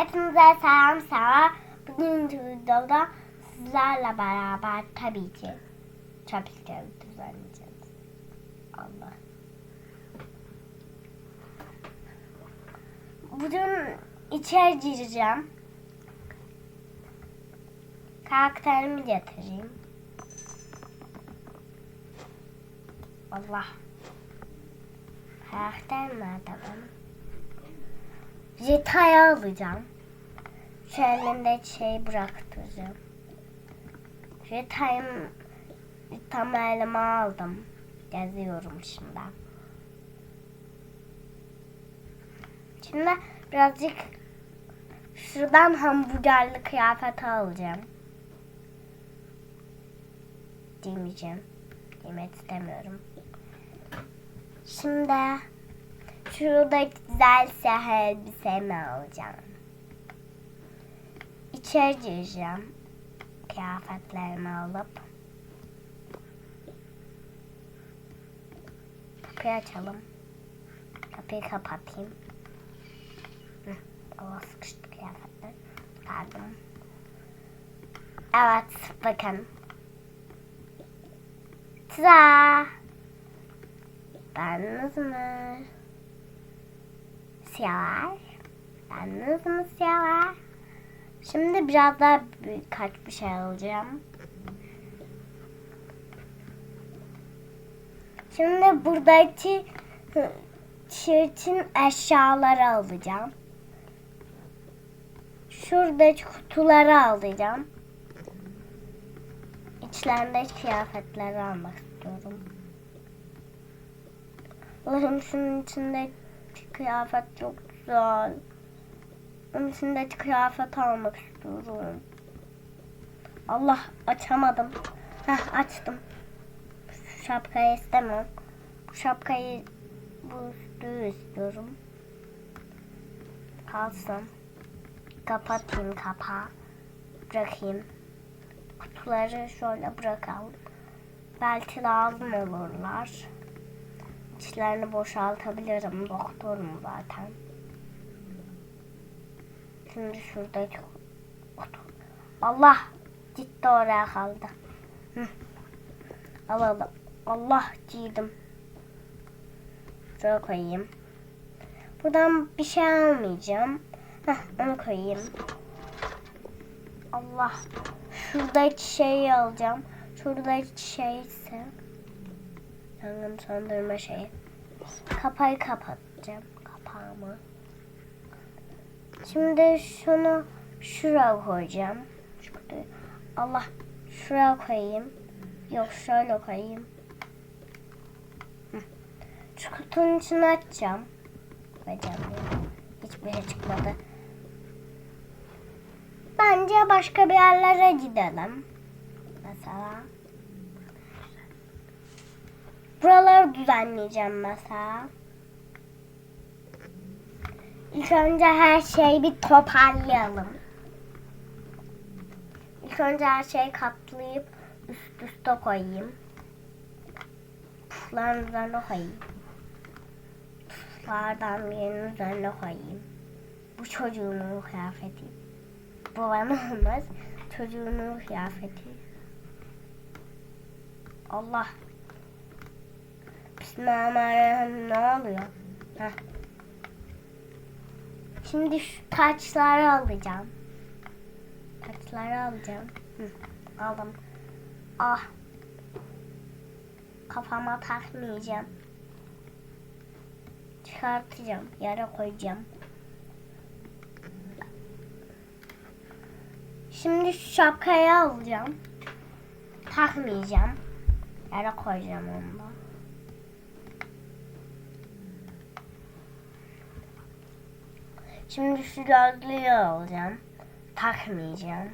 Hepinize selam selam. Bugün videoda sizlerle beraber tabii ki çöpleri düzenleyeceğiz. Allah. Bugün içeri gireceğim. Karakterimi getireyim. Allah. Karakter nerede benim? Jeta'yı alacağım. Şu elinde şey bıraktıracağım. Jeta'yı tam elime aldım. Geziyorum şimdi. Şimdi birazcık şuradan hamburgerli kıyafeti alacağım. Giymeyeceğim. Giymek istemiyorum. Şimdi şurada güzel siyah elbisemi alacağım. İçeri gireceğim. Kıyafetlerimi alıp. Kapıyı açalım. Kapıyı kapatayım. Hı, Allah sıkıştı kıyafetler. Pardon. Evet bakın. Tıza. Beğendiniz mi? Siyahlar. Beğendiniz mi siyahlar? Şimdi biraz daha birkaç bir şey alacağım. Şimdi buradaki tişörtün eşyaları alacağım. Şuradaki kutuları alacağım. İçlerindeki kıyafetleri almak istiyorum. Allah'ım şunun içindeki kıyafet çok güzel. Onun içindeki kıyafet almak istiyorum. Allah açamadım. Heh açtım. Şu şapkayı istemem. Bu şapkayı bu üstlüğü istiyorum. Kalsın. Kapatayım kapağı. Bırakayım. Kutuları şöyle bırakalım. Belki lazım olurlar. İçlerini boşaltabilirim. Doktorum zaten. Şimdi şuradaki kutu. Allah gitti oraya kaldı. Hı. Alalım. Allah giydim. Şöyle koyayım. Buradan bir şey almayacağım. Heh, onu koyayım. Allah. Şuradaki şeyi alacağım. Şuradaki şey ise yangın söndürme şeyi. Kapağı kapatacağım. Kapağımı. Şimdi şunu şuraya koyacağım. Şu kutuyu. Allah şuraya koyayım. Yok şöyle koyayım. Şu kutunun içine açacağım. Koyacağım. Hiçbir şey çıkmadı. Bence başka bir yerlere gidelim. Mesela. Buraları düzenleyeceğim mesela. İlk önce her şeyi bir toparlayalım. İlk önce her şeyi katlayıp üst üste koyayım. Pufların üzerine koyayım. Puflardan birinin üzerine koyayım. Bu çocuğumun kıyafeti. Bu bana olmaz. Çocuğumun kıyafeti. Allah. Bismillahirrahmanirrahim. Ne oluyor? Heh. Şimdi şu taçları alacağım. Taçları alacağım. Hı, aldım. Ah. Kafama takmayacağım. Çıkartacağım. Yere koyacağım. Şimdi şu şapkayı alacağım. Takmayacağım. Yere koyacağım onu da. Şimdi şu gözlüğü alacağım. Takmayacağım.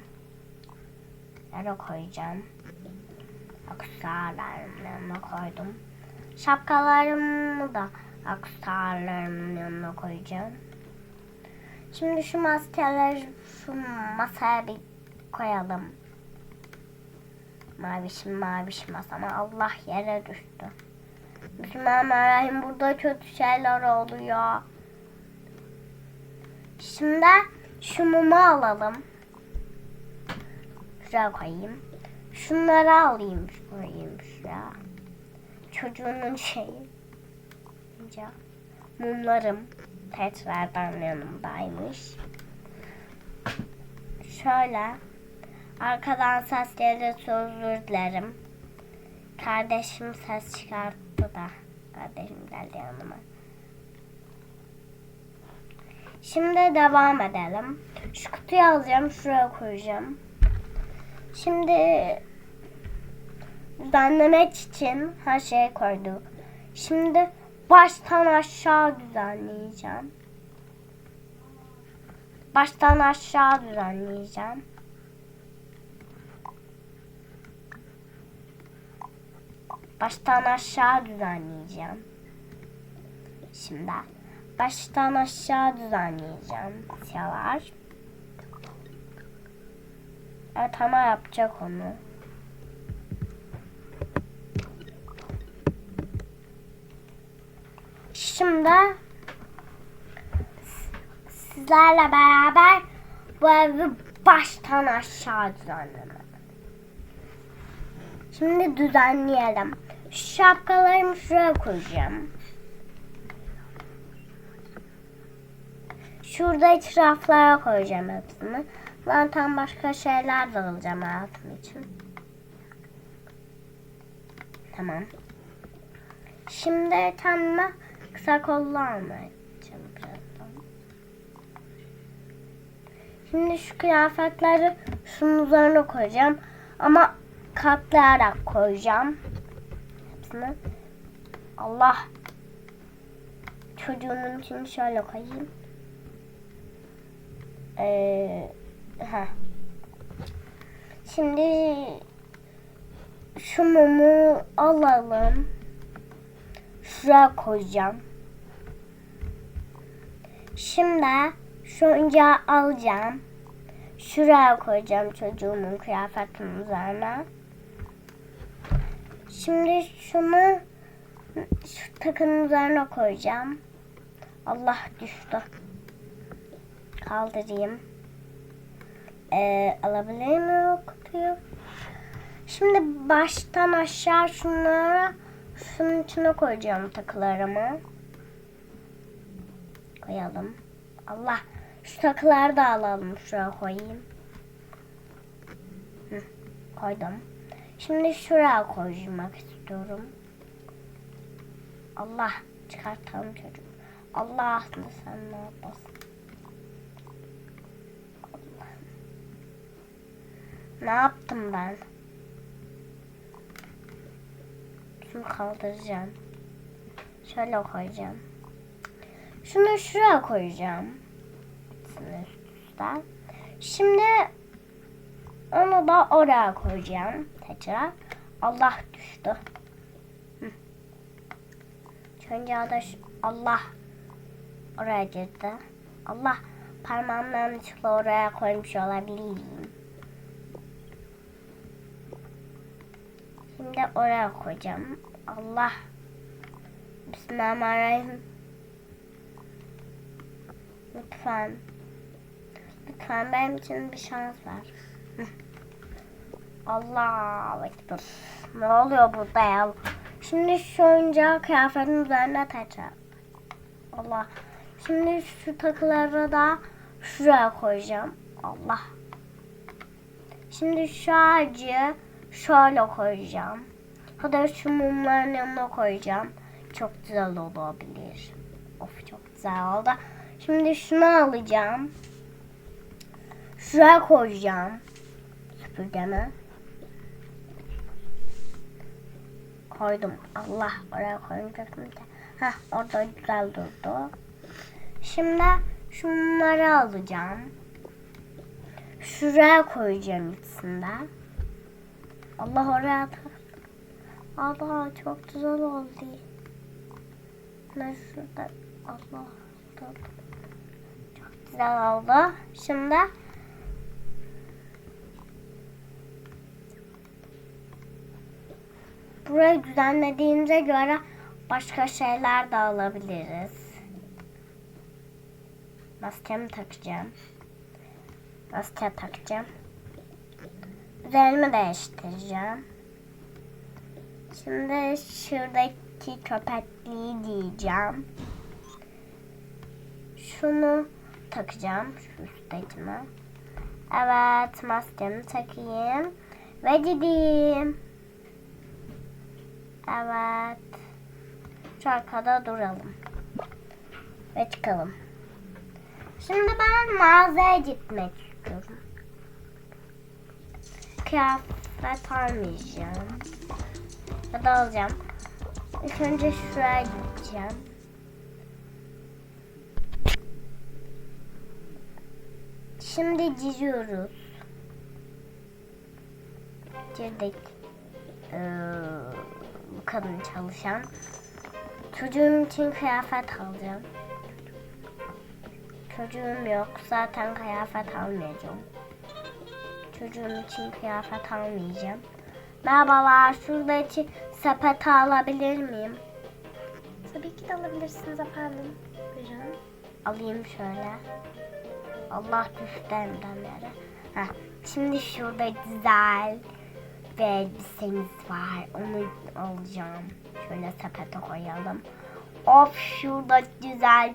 Yere koyacağım. Aksesuarlarımın yanına koydum. Şapkalarımı da aksesuarlarımın yanına koyacağım. Şimdi şu maskeleri şu masaya bir koyalım. Mavişim maviş masama Allah yere düştü. Bismillahirrahmanirrahim burada kötü şeyler oluyor. Şimdi Şu mumu alalım. Şuraya koyayım. Şunları alayım. Koyayım şuraya. Çocuğunun şeyi. Mumlarım tekrardan yanımdaymış. Şöyle. Arkadan ses gelirse özür dilerim. Kardeşim ses çıkarttı da. Kardeşim geldi yanıma. Şimdi devam edelim. Şu kutuyu alacağım. Şuraya koyacağım. Şimdi düzenlemek için her şeyi koyduk. Şimdi baştan aşağı düzenleyeceğim. Baştan aşağı düzenleyeceğim. Baştan aşağı düzenleyeceğim. Şimdi baştan aşağı düzenleyeceğim. Yavaş. Evet ama yapacak onu. Şimdi sizlerle beraber bu evi baştan aşağı düzenlemek. Şimdi düzenleyelim. Şapkalarımı şuraya koyacağım. Şurada etraflara koyacağım hepsini. Zaten başka şeyler de alacağım hayatım için. Tamam. Şimdi kendime kısa kollu almayacağım birazdan. Şimdi şu kıyafetleri şunun üzerine koyacağım. Ama katlayarak koyacağım. Hepsini. Allah. Çocuğunun için şöyle koyayım. Ee, ha. Şimdi şu mumu alalım. Şuraya koyacağım. Şimdi şu oyuncağı alacağım. Şuraya koyacağım çocuğumun kıyafetinin üzerine. Şimdi şunu şu takının üzerine koyacağım. Allah düştü. Kaldırayım. Ee, alabilir miyim o kutuyu? Şimdi baştan aşağı şunları şunun içine koyacağım takılarımı. Koyalım. Allah şu takıları da alalım. Şuraya koyayım. Hı, koydum. Şimdi şuraya koymak istiyorum. Allah çıkartalım çocuğum. Allah sen ne yapasın? Ne yaptım ben? Şunu kaldıracağım. Şöyle koyacağım. Şunu şuraya koyacağım. Şimdi onu da oraya koyacağım. Tekrar. Allah düştü. Önce da Allah oraya girdi. Allah parmağımın yanlışlıkla oraya koymuş olabilirim. Şimdi oraya koyacağım. Allah. Bismillahirrahmanirrahim. Lütfen. Lütfen benim için bir şans ver. Allah ekber. Ne oluyor burada ya? Şimdi şu oyuncağı kıyafetin üzerine tekrar. Allah. Şimdi şu takıları da şuraya koyacağım. Allah. Şimdi şu ağacı şöyle koyacağım. Hatta şu mumların yanına koyacağım. Çok güzel olabilir. Of çok güzel oldu. Şimdi şunu alacağım. Şuraya koyacağım. Süpürgemi. Koydum. Allah oraya koyacaktım da. Heh orada güzel durdu. Şimdi şunları alacağım. Şuraya koyacağım ikisinde. Allah oraya atar. Allah çok güzel oldu. Ne şurada Allah. Çok güzel oldu. Şimdi burayı düzenlediğimize göre başka şeyler de alabiliriz. Maskemi takacağım. Maske takacağım. Üzerimi değiştireceğim. Şimdi şuradaki köpekliği giyeceğim. Şunu takacağım şu üsttekine. Evet maskemi takayım. Ve gideyim. Evet. Şu arkada duralım. Ve çıkalım. Şimdi ben mağazaya gitmek istiyorum. Kıyafet almayacağım. Ya da alacağım. İlk önce şuraya gideceğim. Şimdi gidiyoruz. Girdik. Ee, bu kadın çalışan. Çocuğum için kıyafet alacağım. Çocuğum yok. Zaten kıyafet almayacağım. Çocuğum için kıyafet almayacağım. Merhabalar. Şuradaki sepeti alabilir miyim? Tabii ki de alabilirsiniz efendim. Buyurun. Alayım şöyle. Allah düştü yere. Heh, Şimdi şurada güzel bir elbisemiz var. Onu alacağım. Şöyle sepete koyalım. Of şurada güzel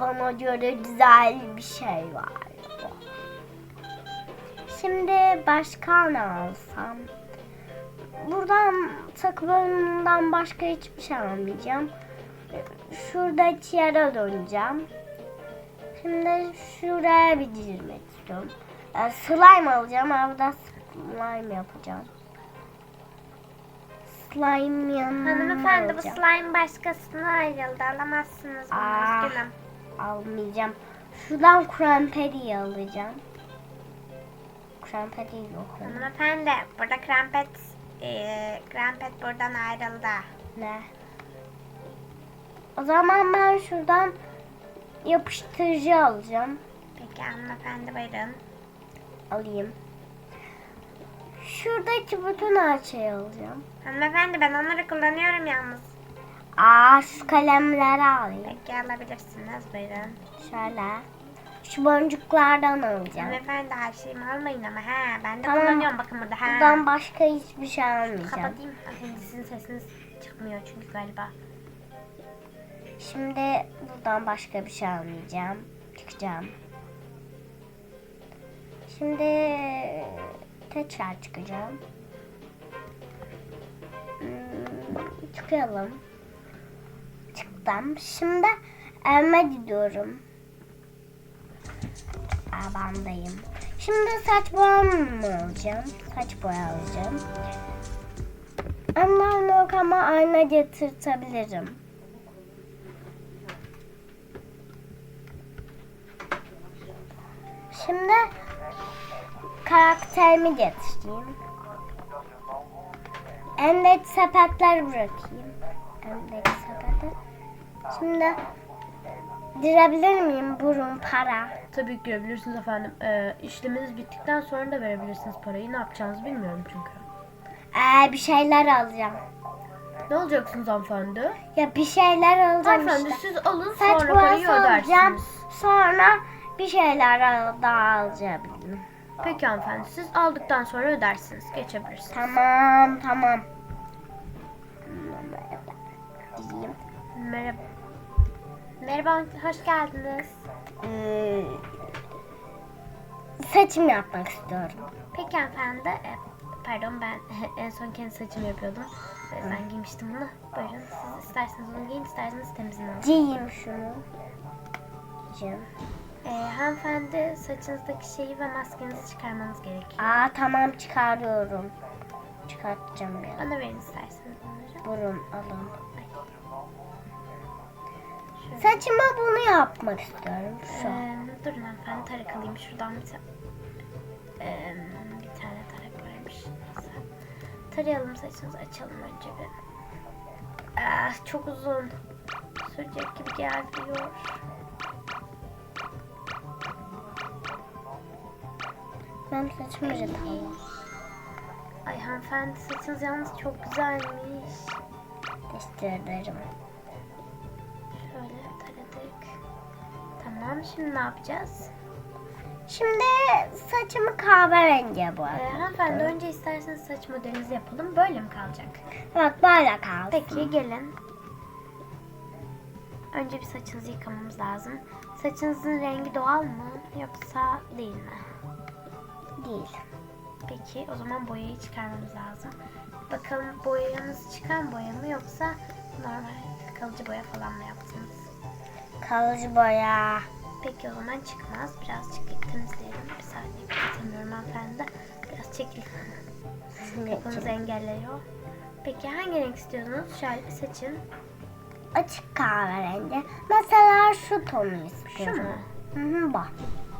bana göre güzel bir şey var. Şimdi başka ne alsam? Buradan takımından başka hiçbir şey almayacağım. Şuradaki yere döneceğim. Şimdi şuraya bir girmek istiyorum. Yani slime alacağım. Orada slime yapacağım. Slime yanına Hanımefendi bu slime başkasına ayrıldı. Alamazsınız bunu. Aa. Üzgünüm. Almayacağım. Şuradan kramperi alacağım. Kramperi yok. Hanımefendi burada krampet eee krampet buradan ayrıldı. Ne? O zaman ben şuradan yapıştırıcı alacağım. Peki hanımefendi buyurun. Alayım. Şuradaki bütün her şeyi alacağım. Hanımefendi ben onları kullanıyorum yalnız. Aa şu kalemleri alayım. Peki alabilirsiniz buyurun. Şöyle. Şu boncuklardan alacağım. Hanımefendi her şeyimi almayın ama he. Ben de Tamam. kullanıyorum bakın burada. He. Buradan başka hiçbir şey almayacağım. Kapatayım. Hanımefendi sizin sesiniz çıkmıyor çünkü galiba. Şimdi buradan başka bir şey almayacağım. Çıkacağım. Şimdi tekrar çıkacağım. Hmm, çıkalım. Çıktım. Şimdi evime gidiyorum. Arabamdayım. Şimdi saç boyamı alacağım. Saç boya alacağım. Ama yok ama ayna getirtebilirim. Şimdi karakterimi getireyim. Endek sepetler bırakayım. Endek sepeti. Şimdi girebilir miyim burun para? Tabii ki görebilirsiniz efendim. Ee, işleminiz bittikten sonra da verebilirsiniz parayı. Ne yapacağınızı bilmiyorum çünkü. Ee, bir şeyler alacağım. Ne alacaksınız hanımefendi? Ya bir şeyler alacağım Hanımefendi işte. siz alın Saç sonra parayı boyası alacağım. ödersiniz. Sonra bir şeyler al- daha alacağım. Peki hanımefendi siz aldıktan sonra ödersiniz. Geçebilirsiniz. Tamam tamam. Diyeyim. Merhaba. Merhaba, hoş geldiniz. Ee, saçım yapmak istiyorum. Peki hanımefendi. e, pardon ben en son kendi saçımı yapıyordum. O yüzden giymiştim bunu. Buyurun siz isterseniz onu giyin, isterseniz temizini alın. Giyeyim şunu. Giyeceğim. E, hanımefendi saçınızdaki şeyi ve maskenizi çıkarmanız gerekiyor. Aa tamam çıkarıyorum. Çıkartacağım ya. Bana verin isterseniz onları. Burun alın. Saçıma bunu yapmak istiyorum. Şu. Ee, durun hanımefendi tarak alayım şuradan bir tane. Ee, bir tane tarak varmış. Neyse. Tarayalım saçınızı açalım önce bir. Ah, çok uzun. Sürecek gibi geliyor. Ben saçımı yapayım. Ay hanımefendi saçınız yalnız çok güzelmiş. Teşekkür ederim. Tamam şimdi ne yapacağız? Şimdi saçımı kahverengiye Ee, boyadım. hanımefendi önce isterseniz saç modelinizi yapalım. Böyle mi kalacak? Evet böyle kalsın. Peki gelin. Önce bir saçınızı yıkamamız lazım. Saçınızın rengi doğal mı yoksa değil mi? Değil. Peki o zaman boyayı çıkarmamız lazım. Bakalım boyanız çıkan boya mı yoksa normal kalıcı boya falan mı yaptınız? Kalıcı boya. Peki o zaman çıkmaz. Birazcık temizleyelim. Bir saniye kapatamıyorum hanımefendi. Biraz çekil. Şimdi Kafanızı engelliyor. Peki hangi renk istiyorsunuz? Şöyle seçin. açık kahverengi. Mesela şu tonu istiyorum. Şu mu? Hı hı bak.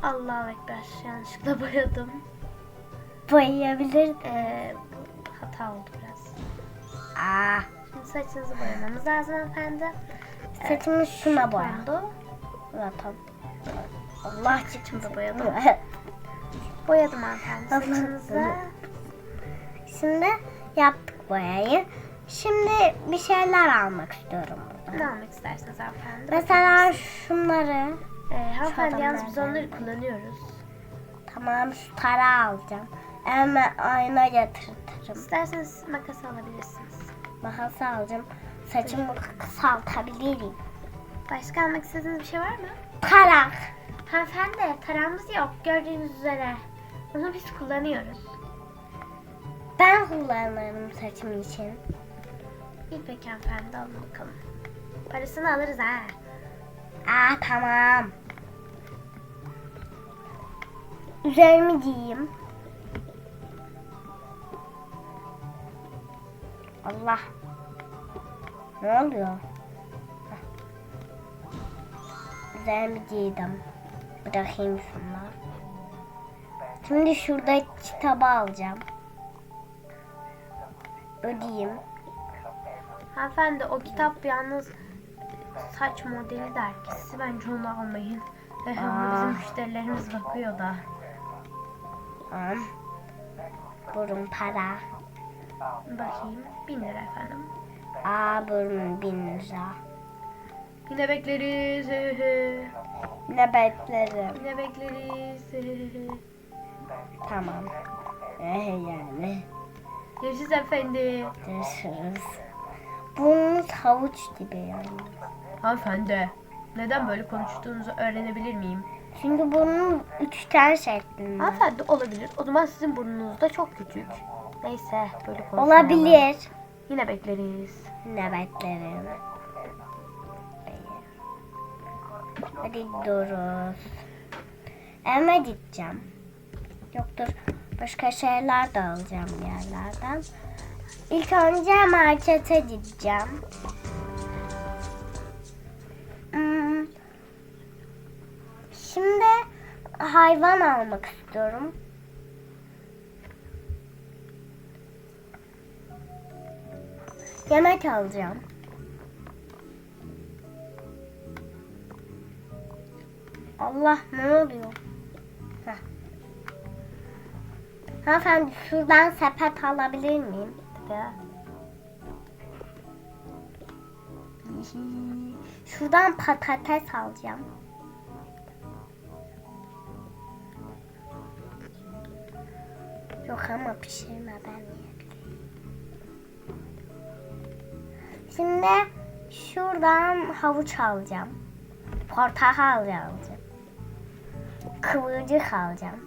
Allahu Ekber. Yanlışlıkla boyadım. Boyayabilir. Ee, hata oldu biraz. Aa, Şimdi saçınızı boyamamız lazım hanımefendi. saçımı şuna boya. Oldu. Allah Saçımı boyadım. Boyadım hanımefendi saçınızı. Şimdi yaptık boyayı. Şimdi bir şeyler almak istiyorum Ne buradan. almak isterseniz hanımefendi? Mesela şunları. Ee, hanımefendi Şu yalnız biz onları kullanıyoruz. Tamam şu tarağı alacağım. Hemen ayna getirtirim. İsterseniz makas alabilirsiniz. Makas alacağım. Saçımı kısaltabilirim. Başka almak istediğiniz bir şey var mı? Tarak. Hanımefendi tarağımız yok gördüğünüz üzere. Onu biz kullanıyoruz. Ben kullanırım saçım için. İyi peki hanımefendi alın bakalım. Parasını alırız ha. Aa tamam. Üzerimi giyeyim. Allah. Ne oluyor? Üzerimi giydim. Bırakayım şunları. Şimdi şurada kitabı alacağım. Ödeyeyim. Hanımefendi o kitap yalnız saç modeli dergisi. Bence onu almayın. Ama bizim müşterilerimiz bakıyor da. Tamam. Burun para. Bakayım. Bin lira efendim. Aa burun bin lira. Yine bekleriz. Ne beklerim. Yine bekleriz. Tamam. Eh yani. Görüşürüz efendi. Görüşürüz. Burnunuz havuç gibi yani. Hanımefendi, neden böyle konuştuğunuzu öğrenebilir miyim? Çünkü burnum üçgen şeklinde. Hanımefendi olabilir. O zaman sizin burnunuz da çok küçük. Neyse böyle konuşmayalım. Olabilir. Yine bekleriz. Ne beklerim. Hadi gidiyoruz. Eve gideceğim. Yoktur. Başka şeyler de alacağım yerlerden. İlk önce markete gideceğim. Hmm. Şimdi hayvan almak istiyorum. Yemek alacağım. Allah ne oluyor? Hanımefendi şuradan sepet alabilir miyim? Şuradan patates alacağım. Yok ama pişirmeden yiyebilirim. Şimdi şuradan havuç alacağım. Portakal alacağım. Kıvırcık alacağım.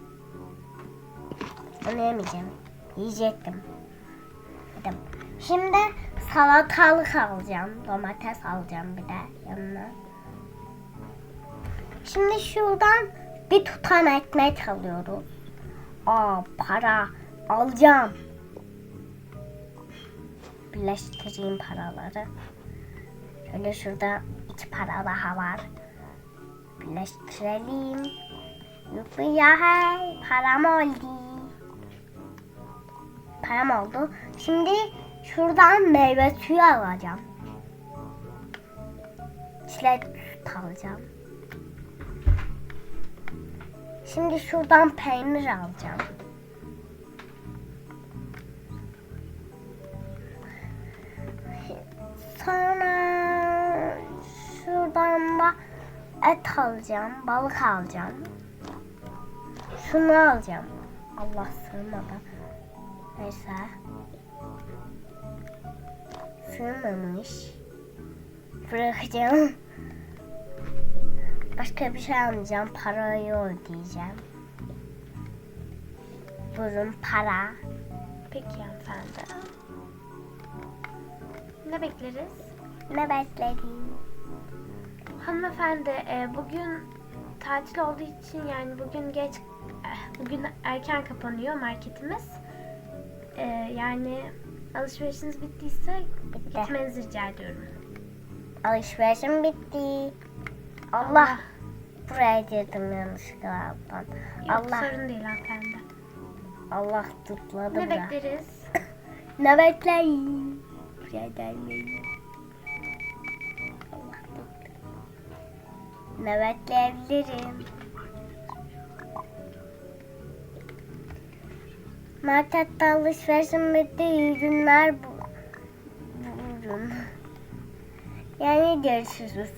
Onu yemeyeceğim. Yiyecektim. Yedim. Şimdi salatalık alacağım. Domates alacağım bir de yanına. Şimdi şuradan bir tutam ekmek alıyoruz. Aa para alacağım. Birleştireyim paraları. Şöyle şurada iki para daha var. Birleştirelim. Ya param oldu. Param oldu. Şimdi şuradan meyve suyu alacağım. Çilek alacağım. Şimdi şuradan peynir alacağım. Sonra şuradan da et alacağım, balık alacağım. Şunu alacağım. Allah sığmadı. Neyse. Sığmamış. Bırakacağım. Başka bir şey almayacağım. Parayı ödeyeceğim. Buyurun para. Peki hanımefendi. Ne bekleriz? Ne bekledin? Hanımefendi e, bugün tatil olduğu için yani bugün geç bugün erken kapanıyor marketimiz. E, yani alışverişiniz bittiyse Bitti. gitmenizi rica ediyorum. Alışverişim bitti. Allah. Buraya girdim yanlışlıkla. alttan. Yok Allah. sorun değil hanımefendi. Allah tutladı Ne bekleriz? Ne bekleyin? Buraya gelmeyin. Allah tuttu. Ne bekleyebilirim? Markette alışverişim bitti. İyi günler bu. Yani görüşürüz.